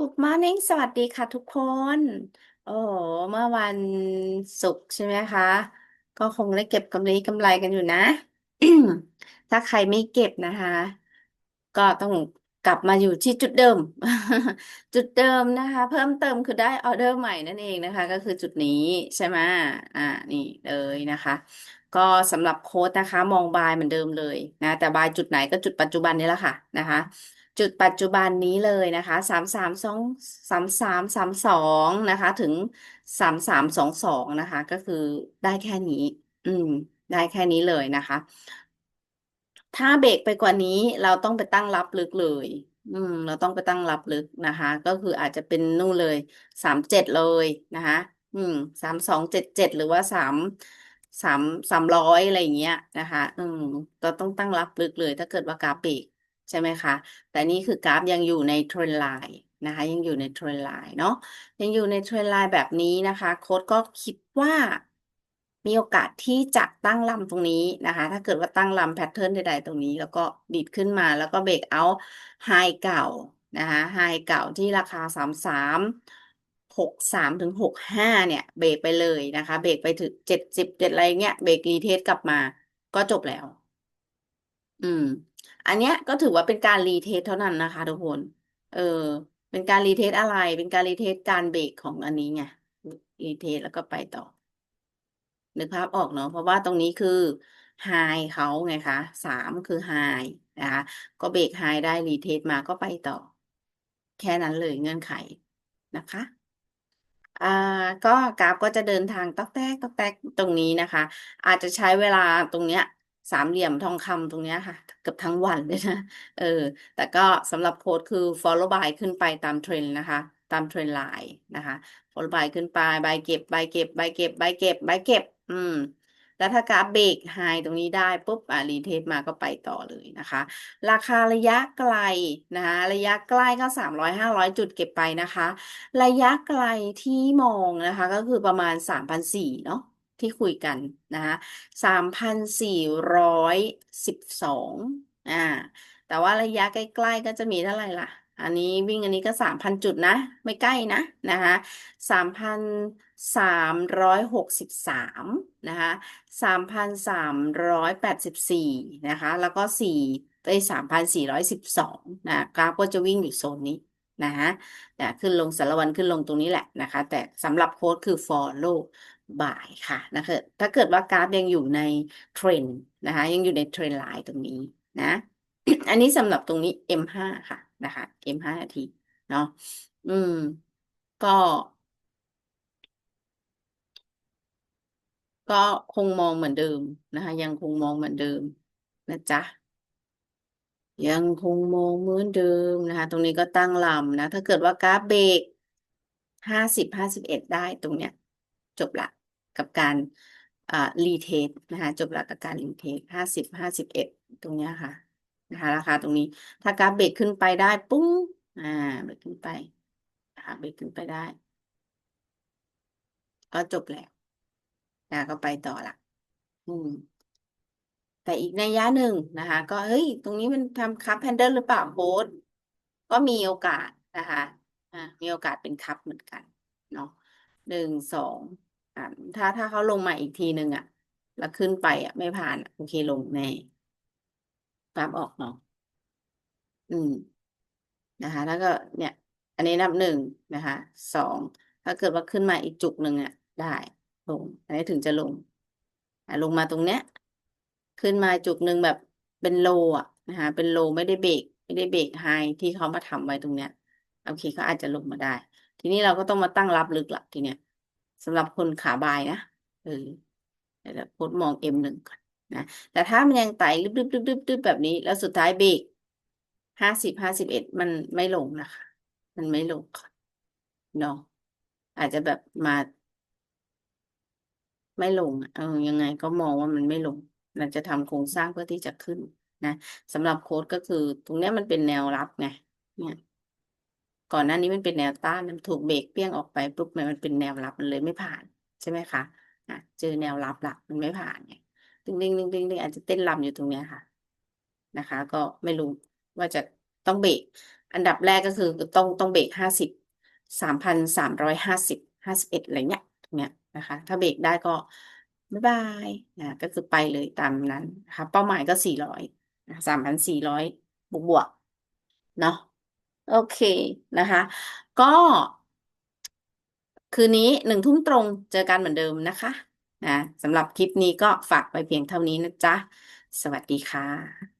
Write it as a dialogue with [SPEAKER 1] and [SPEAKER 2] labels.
[SPEAKER 1] Good morning สวัสดีค่ะทุกคน โอ้โหเมื่อวันศุกร์ใช่ไหมคะ ก็คงได้เก็บกำไรกำไรกันอยู่นะ ถ้าใครไม่เก็บนะคะ ก็ต้องกลับมาอยู่ที่จุดเดิม จุดเดิมนะคะ เพิ่มเติมคือได้ออเดอร์ใหม่นั่นเองนะคะ ก็คือจุดนี้ใช่ไหมอ่า นี่เลยนะคะ ก็สำหรับโค้ดนะคะ มองบายเหมือนเดิมเลยนะ แต่บายจุดไหนก็จุดปัจจุบันนี้แหละค่ะนะคะ จุดปัจจุบันนี้เลยนะคะสามสามสองสามสามสามสองนะคะ ถึงสามสามสองสองนะคะ ก็คือได้แค่นี้ อืม ได้แค่นี้เลยนะคะ ถ้าเบรกไปกว่านี้เราต้องไปตั้งรับลึกเลย อืม เราต้องไปตั้งรับลึกนะคะ ก็คืออาจจะเป็นนู่นเลยสามเจ็ดเลยนะคะ อืมสามสองเจ็ดเจ็ดหรือว่าสามสามสามร้อยอะไรอย่างเงี้ยนะคะ อืมเราต้องตั้งรับลึกเลย ถ้าเกิดว่ากราฟเบรก ใช่ไหมคะ แต่นี่คือกราฟยังอยู่ในเทรนไลน์นะคะ ยังอยู่ในเทรนไลน์เนาะยังอยู่ในเทรนไลน์แบบนี้นะคะโค้ดก็คิดว่ามีโอกาสที่จะตั้งลำตรงนี้นะคะ ถ้าเกิดว่าตั้งลำแพทเทิร์นใดๆตรงนี้ แล้วก็ดีดขึ้นมาแล้วก็เบรกเอาท์ไฮเก่านะคะไฮเก่าที่ราคาสามสามหกสามถึงหกห้าเนี่ย เบรกไปเลยนะคะ เบรกไปถึงเจ็ดสิบเจ็ดอะไรเงี้ย เบรกรีเทสกลับมา ก็จบแล้ว อืม อันเนี้ยก็ถือว่าเป็นการรีเทสเท่านั้นนะคะทุกคน เออ เป็นการรีเทสอะไร เป็นการรีเทสการเบรกของอันนี้ไง รีเทสแล้วก็ไปต่อ นึกภาพออกเนาะ เพราะว่าตรงนี้คือไฮเขาไงคะสามคือไฮนะคะ ก็เบรกไฮได้รีเทสมาก็ไปต่อ แค่นั้นเลยเงื่อนไขนะคะอ่าก็กราฟก็จะเดินทางต๊อกแต๊กต๊อกแต๊กตรงนี้นะคะ อาจจะใช้เวลาตรงเนี้ย สามเหลี่ยมทองคำตรงนี้ค่ะเกือบทั้งวันเลยนะ เออ แต่ก็สำหรับโค้ดคือ follow by ขึ้นไปตามเทรนนะคะ ตามเทรนไลน์นะคะ follow by ขึ้นไปบายเก็บบายเก็บบายเก็บบายเก็บบายเก็บ อืมแล้วถ้ากราฟเบรกไฮตรงนี้ได้ปุ๊บอ่ารีเทสมาก็ไปต่อเลยนะคะ ราคาระยะไกลนะคะระยะใกล้ก็สามร้อยห้าร้อยจุดเก็บไปนะคะ ระยะไกลที่มองนะคะ ก็คือประมาณสามพันสี่เนาะ ที่คุยกันนะคะสามพันสี่ร้อยสิบสองอ่า แต่ว่าระยะใกล้ๆก็จะมีเท่าไหร่ล่ะ อันนี้วิ่งอันนี้ก็สามพันจุดนะ ไม่ใกล้นะนะคะสามพันสามร้อยหกสิบสามนะคะสามพันสามร้อยแปดสิบสี่นะคะ แล้วก็สี่ไปสามพันสี่ร้อยสิบสองนะกราฟก็จะวิ่งอยู่โซนนี้นะฮะขึ้นลงสารวันขึ้นลงตรงนี้แหละนะคะ แต่สำหรับโค้ดคือ follow by ค่ะนะคะถ้าเกิดว่ากราฟยังอยู่ในเทรนนะคะ ยังอยู่ในเทรนไลน์ตรงนี้นะ อันนี้สำหรับตรงนี้ M5 ค่ะนะคะ M5 นาทีเนาะอืม ก็ ก็คงมองเหมือนเดิมนะคะ ยังคงมองเหมือนเดิมนะจ๊ะยังคงมองเหมือนเดิมนะคะ ตรงนี้ก็ตั้งลำนะ ถ้าเกิดว่ากราฟเบรกห้าสิบห้าสิบเอ็ดได้ตรงเนี้ย จบละ กับการรีเทสนะคะจบหละกับการรีเทสห้าสิบห้าสิบเอ็ดตรงเนี้ยค่ะนะคะราคาตรงนี้ ถ้ากราฟเบรกขึ้นไปได้ปุ้งอ่าเบรกขึ้นไปนะคะเบรกขึ้นไปได้ ก็จบแล้วนะก็ไปต่อละอืมแต่อีกในยะหนึ่งนะคะ ก็เฮ้ย ตรงนี้มันทำคัพแฮนเดิลหรือเปล่าโค้ดก็มีโอกาสนะคะอ่ามีโอกาสเป็นคัพเหมือนกันเนาะหนึ่งสอง อ่าถ้าถ้าเขาลงมาอีกทีหนึ่งอะ แล้วขึ้นไปอะ ไม่ผ่านอะโอเคลงแน่ตามออกเนาะอืมนะคะ แล้วก็เนี่ย อันนี้นับหนึ่งนะคะสองถ้าเกิดว่าขึ้นมาอีกจุกหนึ่งอะ ได้ลง อันนี้ถึงจะลงอะลงมาตรงเนี้ย ขึ้นมาจุกหนึ่งแบบเป็นโลอะนะคะเป็นโลไม่ได้เบรกไม่ได้เบรกไฮที่เขามาทำไว้ตรงเนี้ยโอเคเขาอาจจะลงมาได้ ทีนี้เราก็ต้องมาตั้งรับลึกละทีเนี้ย สำหรับคนขาบายนะเออเดี๋ยวโพสมองเอ็มหนึ่งก่อนนะแต่ถ้ามันยังไต่ลึบๆๆๆแบบนี้ แล้วสุดท้ายเบรกห้าสิบห้าสิบเอ็ดมันไม่ลงนะคะ มันไม่ลงค่ะเนาะอาจจะแบบมา ไม่ลงเออยังไงก็มองว่ามันไม่ลงเราจะทำโครงสร้างเพื่อที่จะขึ้นนะสำหรับโค้ดก็คือ ตรงนี้มันเป็นแนวรับไงเนี่ย ก่อนหน้านี้มันเป็นแนวต้านมันถูกเบรกเปี้ยงออกไปปุ๊บมันเป็นแนวรับมันเลยไม่ผ่านใช่ไหมคะอะเจอแนวรับหลักมันไม่ผ่านไงตึงตึงตึงตึงตึงอาจจะเต้นรำอยู่ตรงเนี้ยค่ะนะคะ ก็ไม่รู้ว่าจะต้องเบรกอันดับแรกก็คือต้องต้องเบรกห้าสิบสามพันสามร้อยห้าสิบห้าสิบเอ็ดอะไรเงี้ยตรงเนี้ยนะคะ ถ้าเบรกได้ก็บ๊ายบายนะก็คือไปเลยตามนั้นนะคะเป้าหมายก็สี่ร้อยสามพันสี่ร้อยบวกบวกเนาะ โอเคนะคะ ก็ คืนนี้หนึ่งทุ่มตรงเจอกันเหมือนเดิมนะคะนะสำหรับคลิปนี้ก็ฝากไปเพียงเท่านี้นะจ๊ะ สวัสดีค่ะ